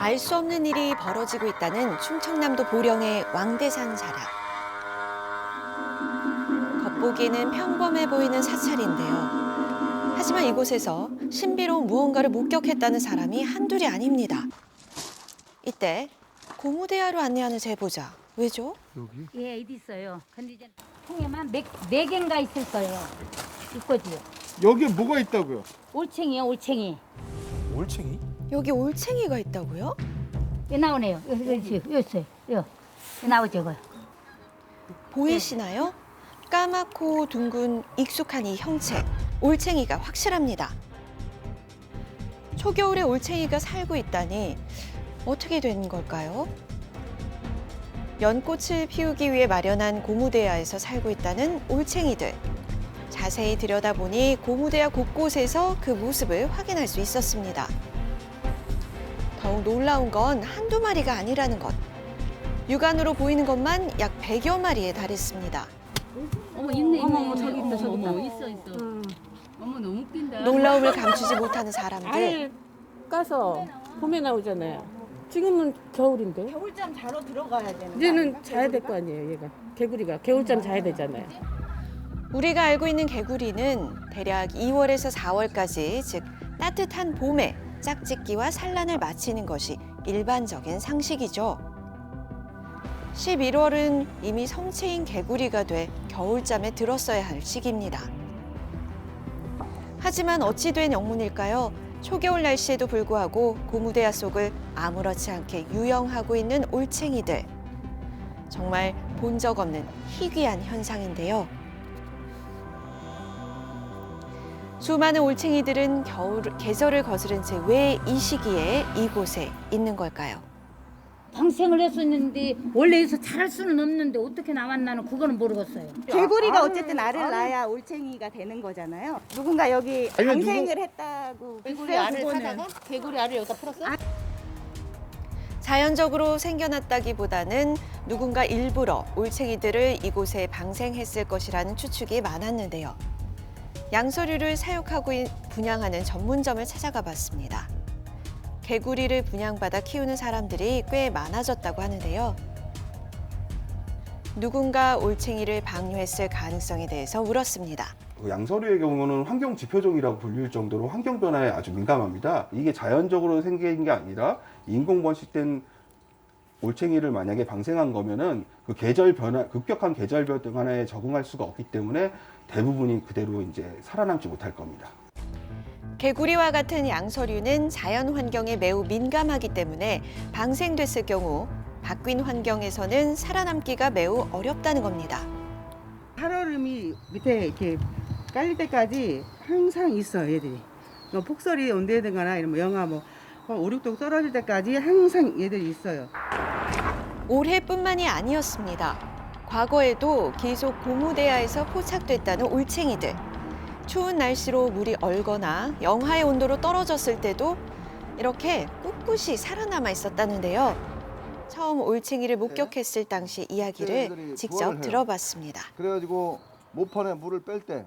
알 수 없는 일이 벌어지고 있다는 충청남도 보령의 왕대산 자락. 겉보기에는 평범해 보이는 사찰인데요. 하지만 이곳에서 신비로운 무언가를 목격했다는 사람이 한둘이 아닙니다. 이때 고무대야로 안내하는 제보자. 왜죠? 여기? 예, 어디 있어요. 근데 이제 통에만 네, 네 개인가 있을 거예요. 이거지요. 여기에 뭐가 있다고요? 올챙이요, 올챙이. 올챙이? 여기 올챙이가 있다고요? 여 나오네요. 여기, 여기, 여기 있어요. 여기. 여기 나오죠, 이거. 보이시나요? 까맣고 둥근 익숙한 이 형체. 올챙이가 확실합니다. 초겨울에 올챙이가 살고 있다니 어떻게 된 걸까요? 연꽃을 피우기 위해 마련한 고무대야에서 살고 있다는 올챙이들. 자세히 들여다보니 고무대야 곳곳에서 그 모습을 확인할 수 있었습니다. 더욱 놀라운 건 한두 마리가 아니라는 것. 육안으로 보이는 것만 약 100여 마리에 달했습니다. 어머 있네 있네 어머. 어머, 저기 있다, 저기 어머, 있다. 있어 있어. 어머 너무 웃긴다. 놀라움을 감추지 못하는 사람들. 알 까서 봄에 나오잖아요. 지금은 겨울인데. 겨울잠 자러 들어가야 되는 거 이제는? 자야 될 거 아니에요, 얘가. 개구리가 겨울잠 자야 되잖아요. 우리가 알고 있는 개구리는 대략 2월에서 4월까지 즉 따뜻한 봄에 짝짓기와 산란을 마치는 것이 일반적인 상식이죠. 11월은 이미 성체인 개구리가 돼 겨울잠에 들었어야 할 시기입니다. 하지만 어찌 된 영문일까요? 초겨울 날씨에도 불구하고 고무대야 속을 아무렇지 않게 유영하고 있는 올챙이들. 정말 본 적 없는 희귀한 현상인데요. 수많은 올챙이들은 겨울 계절을 거스른 채 왜 이 시기에 이곳에 있는 걸까요? 방생을 했었는데 원래 여기서 자랄 수는 없는데 어떻게 나왔나는 그거는 모르겠어요. 개구리가 어쨌든 알을 낳아야 올챙이가 되는 거잖아요. 누군가 여기 아니면 방생을 했다고 개구리 알을 찾아가? 개구리 알을 여기다 풀었어? 자연적으로 생겨났다기보다는 누군가 일부러 올챙이들을 이곳에 방생했을 것이라는 추측이 많았는데요. 양서류를 사육하고 있- 분양하는 전문점을 찾아가 봤습니다. 개구리를 분양받아 키우는 사람들이 꽤 많아졌다고 하는데요. 누군가 올챙이를 방류했을 가능성에 대해서 물었습니다. 그 양서류의 경우는 환경 지표종이라고 불릴 정도로 환경 변화에 아주 민감합니다. 이게 자연적으로 생긴 게 아니라 인공 번식된 올챙이를 만약에 방생한 거면은 그 계절 변화, 급격한 계절 변화에 적응할 수가 없기 때문에 대부분이 그대로 이제 살아남지 못할 겁니다. 개구리와 같은 양서류는 자연 환경에 매우 민감하기 때문에 방생됐을 경우 바뀐 환경에서는 살아남기가 매우 어렵다는 겁니다. 살얼음이 밑에 이렇게 깔릴 때까지 항상 있어 얘들이. 뭐 폭설이 온다든가 이런 뭐 영하 뭐 5, 6도 떨어질 때까지 항상 얘들이 있어요. 올해뿐만이 아니었습니다. 과거에도 계속 고무대야에서 포착됐다는 올챙이들. 추운 날씨로 물이 얼거나 영하의 온도로 떨어졌을 때도 이렇게 꿋꿋이 살아남아 있었다는데요. 처음 올챙이를 목격했을 당시 이야기를 얘네들이 직접. 들어봤습니다. 그래가지고 모판에 물을 뺄 때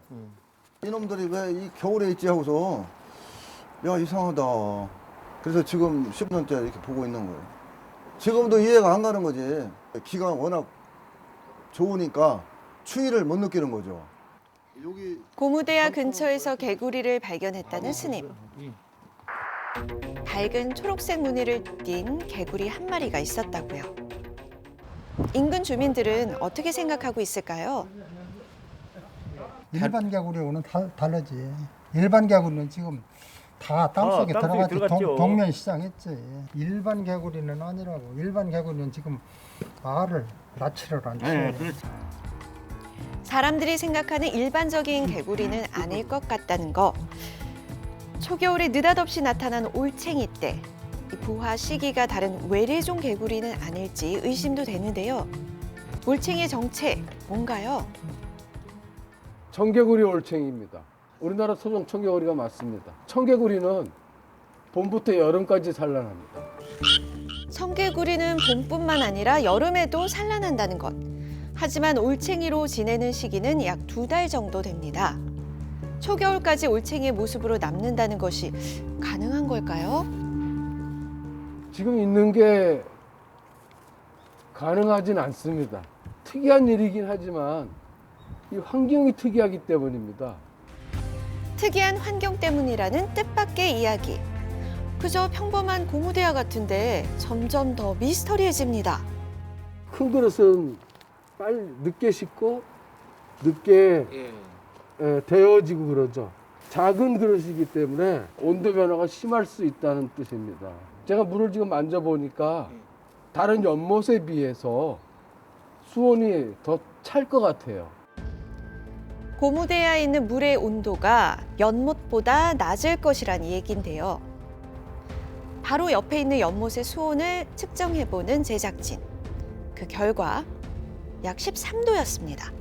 이놈들이 왜 이 겨울에 있지 하고서 야 이상하다. 그래서 지금 10년째 이렇게 보고 있는 거예요. 지금도 이해가 안 가는 거지. 기가 워낙 좋으니까 추위를 못 느끼는 거죠. 여기 고무대야 근처에서 개구리를 발견했다는 스님. 밝은 초록색 무늬를 띤 개구리 한 마리가 있었다고요. 인근 주민들은 어떻게 생각하고 있을까요? 일반 개구리하고는 다, 다르지. 일반 개구리는 지금 다 땅속에 아, 땅속에 들어갔지 들어갔죠. 동, 동면 시장했지. 일반 개구리는 아니라고. 일반 개구리는 지금 알을 낳지를 않지. 네, 그렇지. 사람들이 생각하는 일반적인 개구리는 아닐 것 같다는 거. 초겨울에 느닷없이 나타난 올챙이 때. 이 부화 시기가 다른 외래종 개구리는 아닐지 의심도 되는데요. 올챙이의 정체 뭔가요? 청개구리 올챙이입니다. 우리나라 소종 청개구리가 맞습니다. 청개구리는 봄부터 여름까지 산란합니다. 청개구리는 봄뿐만 아니라 여름에도 산란한다는 것. 하지만 올챙이로 지내는 시기는 약 두 달 정도 됩니다. 초겨울까지 올챙이의 모습으로 남는다는 것이 가능한 걸까요? 지금 있는 게 가능하진 않습니다. 특이한 일이긴 하지만 이 환경이 특이하기 때문입니다. 특이한 환경 때문이라는 뜻밖의 이야기. 그저 평범한 고무대야 같은데 점점 더 미스터리해집니다. 큰 그릇은 빨리 늦게 식고 늦게 예, 데워지고 그러죠. 작은 그릇이기 때문에 온도 변화가 심할 수 있다는 뜻입니다. 제가 물을 지금 만져보니까 다른 연못에 비해서 수온이 더 찰 것 같아요. 고무대야에 있는 물의 온도가 연못보다 낮을 것이란 얘긴데요. 바로 옆에 있는 연못의 수온을 측정해보는 제작진. 그 결과 약 13도였습니다.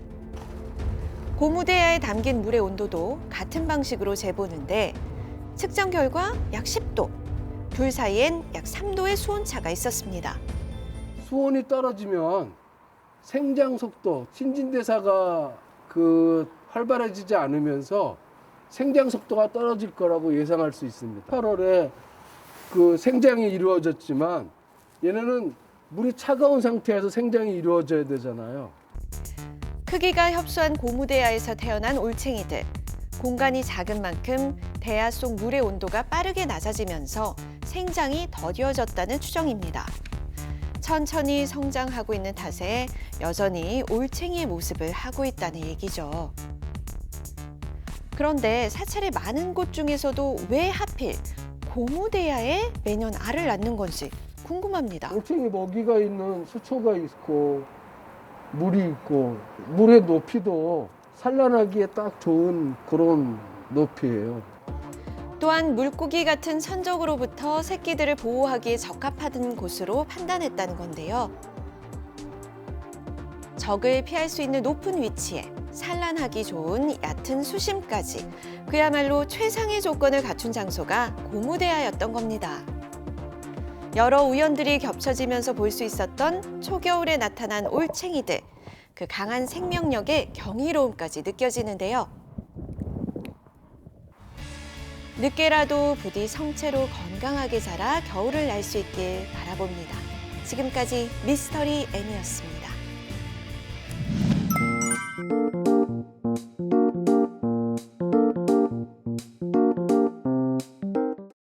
고무대야에 담긴 물의 온도도 같은 방식으로 재보는데 측정 결과 약 10도. 둘 사이엔 약 3도의 수온차가 있었습니다. 수온이 떨어지면 생장 속도, 신진대사가 그 활발해지지 않으면서 생장 속도가 떨어질 거라고 예상할 수 있습니다. 8월에 그 생장이 이루어졌지만 얘네는 물이 차가운 상태에서 생장이 이루어져야 되잖아요. 크기가 협소한 고무대야에서 태어난 올챙이들. 공간이 작은 만큼 대야 속 물의 온도가 빠르게 낮아지면서 생장이 더뎌졌다는 추정입니다. 천천히 성장하고 있는 탓에 여전히 올챙이의 모습을 하고 있다는 얘기죠. 그런데 사찰이 많은 곳 중에서도 왜 하필 고무대야에 매년 알을 낳는 건지 궁금합니다. 올챙이 먹이가 있는 수초가 있고 물이 있고 물의 높이도 산란하기에 딱 좋은 그런 높이예요. 또한 물고기 같은 천적으로부터 새끼들을 보호하기에 적합한 곳으로 판단했다는 건데요. 적을 피할 수 있는 높은 위치에 산란하기 좋은 얕은 수심까지 그야말로 최상의 조건을 갖춘 장소가 고무대야였던 겁니다. 여러 우연들이 겹쳐지면서 볼 수 있었던 초겨울에 나타난 올챙이들. 그 강한 생명력의 경이로움까지 느껴지는데요. 늦게라도 부디 성체로 건강하게 자라 겨울을 날 수 있길 바라봅니다. 지금까지 미스터리 N이었습니다.